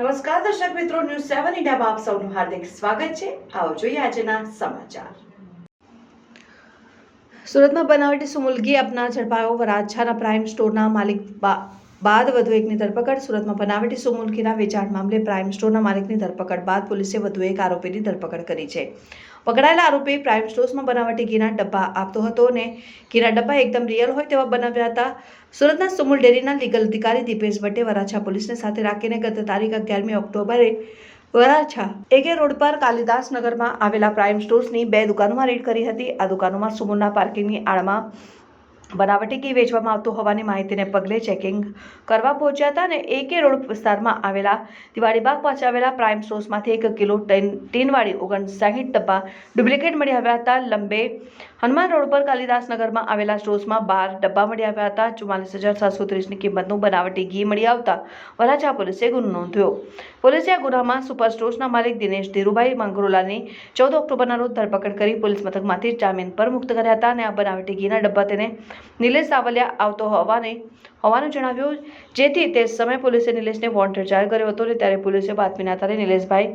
દર્શક મિત્રો, ન્યૂઝ સેવન ઇન્ડિયામાં આપ સૌનું હાર્દિક સ્વાગત છે. આવો જોઈએ આજના સમાચાર. સુરતમાં બનાવટી સુમુલગી આપનાર ઝડપાયો વરાછાના પ્રાઇમ સ્ટોરના માલિક બાદ વધુ એકની ધરપકડ સુરતમાં બનાવટી સુમુલગીના વેચાણ મામલે પ્રાઇમ સ્ટોરના માલિકની ધરપકડ બાદ પોલીસે વધુ એક આરોપીની ધરપકડ કરી છે. પકડાયેલા આરોપી પ્રાઇમ સ્ટોર્સમાં બનાવટી ઘીના ડબ્બા આપતો હતો અને ઘીના ડબ્બા એકદમ રિયલ હોય તેવા બનાવ્યા હતા. સુરતના સુમુલ ડેરીના લીગલ અધિકારી દીપેશ ભટ્ટે વરાછા પોલીસને સાથે રાખીને ગત તારીખ અગિયારમી ઓક્ટોબરે વરાછા એકે રોડ પર કાલિદાસ નગરમાં આવેલા પ્રાઇમ સ્ટોર્સની બે દુકાનોમાં રેડ કરી હતી. આ દુકાનોમાં સુમુલના પાર્કિંગની આડમાં બનાવટી ઘી વેચવામાં આવતું હોવાની માહિતીને પગલે ચેકિંગ કરવા પહોંચ્યા હતા અને એકે રોડ વિસ્તારમાં આવેલા દિવાળીબાગ પાસે આવેલા પ્રાઇમ સ્ટોર્સમાંથી એક કિલો ટેન ટીનવાળી ઓગણસાઠ ડબ્બા ડુપ્લિકેટ મળી આવ્યા હતા. લંબે હનુમાન રોડ પર કાલિદાસનગરમાં આવેલા સ્ટોર્સમાં બાર ડબ્બા મળી આવ્યા હતા. ચુમ્માલીસ હજાર સાતસો ત્રીસની કિંમતનું બનાવટી ઘી મળી આવતા વરાછા પોલીસે ગુનો નોંધ્યો. પોલીસે આ ગુનામાં સુપર સ્ટોર્સના માલિક દિનેશ ધીરુભાઈ મંગરોલાની ચૌદ ઓક્ટોબરના રોજ ધરપકડ કરી પોલીસ મથકમાંથી જામીન પર મુક્ત કર્યા હતા અને આ બનાવટી ઘીના ડબ્બા તેને નિલેશ સાવલિયા આવતો હોવાને, હોવાનું જણાવ્યું, જેથી તે સમયે પોલીસે નિલેશને વોન્ટેડ જાહેર કર્યો હતો અને ત્યારે પોલીસે બાતમીના આધારે નિલેશભાઈ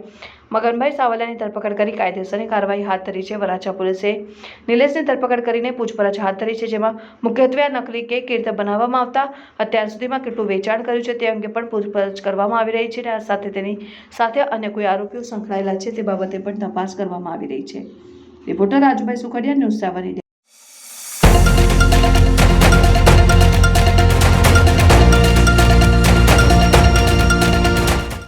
મગનભાઈ સાવલિયાની ધરપકડ કરી કાયદેસરની કાર્યવાહી હાથ ધરી છે. વરાછા પોલીસે નિલેશની ધરપકડ કરીને પૂછપરછ હાથ ધરી છે, જેમાં મુખ્યત્વે નકલી કે કીર્ત રીતે બનાવવામાં આવતા, અત્યાર સુધીમાં કેટલું વેચાણ કર્યું છે તે અંગે પણ પૂછપરછ કરવામાં આવી રહી છે અને આ સાથે તેની સાથે અન્ય કોઈ આરોપીઓ સંકળાયેલા છે તે બાબતે પણ તપાસ કરવામાં આવી રહી છે. Reporter Rajubhai Sukhadia, news seven